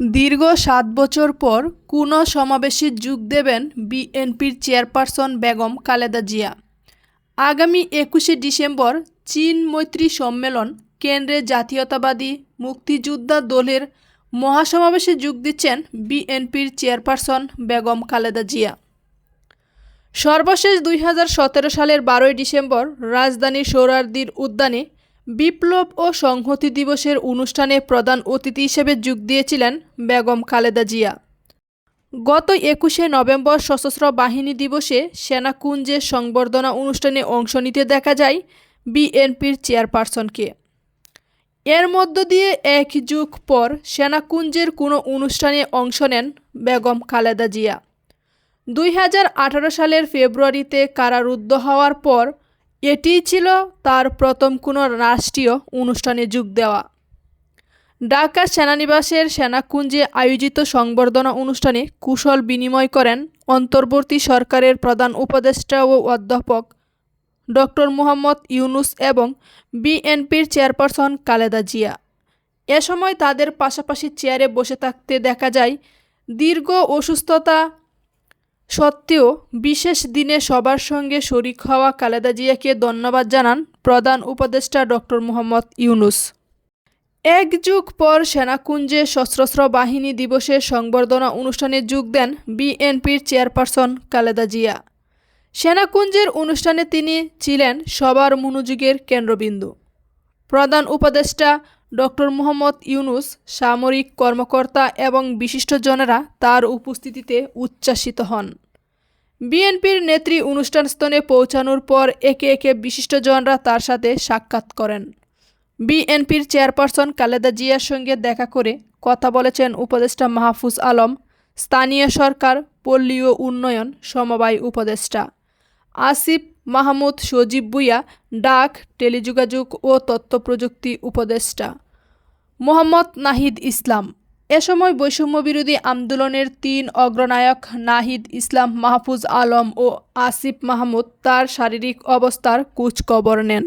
দীর্ঘ সাত বছর পর কোনো সমাবেশে যোগ দেবেন বিএনপির চেয়ারপারসন বেগম খালেদা জিয়া। আগামী একুশে ডিসেম্বর চীন মৈত্রী সম্মেলন কেন্দ্রে জাতীয়তাবাদী মুক্তিযোদ্ধা দলের মহাসমাবেশে যোগ দিচ্ছেন বিএনপির চেয়ারপারসন বেগম খালেদা জিয়া। সর্বশেষ দুই হাজার সতেরো সালের বারোই ডিসেম্বর রাজধানী সৌরার্দির উদ্যানে বিপ্লব ও সংহতি দিবসের অনুষ্ঠানে প্রধান অতিথি হিসেবে যোগ দিয়েছিলেন বেগম খালেদা জিয়া। গত একুশে নভেম্বর সশস্ত্র বাহিনী দিবসে সেনাকুঞ্জে সংবর্ধনা অনুষ্ঠানে অংশ নিতে দেখা যায় বিএনপির চেয়ারপারসনকে। এর মধ্য দিয়ে এক যুগ পর সেনাকুঞ্জের কোনো অনুষ্ঠানে অংশ নেন বেগম খালেদা জিয়া। দুই হাজার আঠারো সালের ফেব্রুয়ারিতে কারারুদ্ধ হওয়ার পর এটিই ছিল তার প্রথম কোনো রাষ্ট্রীয় অনুষ্ঠানে যোগ দেওয়া। ঢাকা সেনানিবাসের সেনাকুঞ্জে আয়োজিত সংবর্ধনা অনুষ্ঠানে কুশল বিনিময় করেন অন্তর্বর্তী সরকারের প্রধান উপদেষ্টা ও অধ্যাপক ডক্টর মোহাম্মদ ইউনুস এবং বিএনপির চেয়ারপারসন কালেদা জিয়া। এ সময় তাদের পাশাপাশি চেয়ারে বসে থাকতে দেখা যায়, দীর্ঘ অসুস্থতা সত্ত্বেও বিশেষ দিনে সবার সঙ্গে শরিক হওয়া খালেদা জিয়াকে ধন্যবাদ জানান প্রধান উপদেষ্টা ডক্টর মোহাম্মদ ইউনুস। এক যুগ পর সেনাকুঞ্জে সশস্ত্র বাহিনী দিবসের সংবর্ধনা অনুষ্ঠানে যোগ দেন বিএনপির চেয়ারপারসন খালেদা জিয়া। সেনাকুঞ্জের অনুষ্ঠানে তিনি ছিলেন সবার মনোযোগের কেন্দ্রবিন্দু। প্রধান উপদেষ্টা ডক্টর মোহাম্মদ ইউনুস, সামরিক কর্মকর্তা এবং বিশিষ্টজনেরা তার উপস্থিতিতে উচ্ছ্বাসিত হন। বিএনপির নেত্রী অনুষ্ঠানস্থলে পৌঁছানোর পর একে একে বিশিষ্টজনরা তার সাথে সাক্ষাৎ করেন। বিএনপির চেয়ারপারসন খালেদা জিয়ার সঙ্গে দেখা করে কথা বলেছেন উপদেষ্টা মাহফুজ আলম, স্থানীয় সরকার, পল্লী ও উন্নয়ন সমবায় উপদেষ্টা। আসিফ, মাহমুদ, সজীব বুইয়া ডাক, টেলিযোগাযোগ ও তথ্য প্রযুক্তি উপদেষ্টা। মোহাম্মদ নাহিদ ইসলাম। এ সময় বৈষম্য বিরোধী আন্দোলনের তিন অগ্রনায়ক নাহিদ ইসলাম, মাহফুজ আলম ও আসিফ মাহমুদ তার শারীরিক অবস্থার কুচকবর নেন।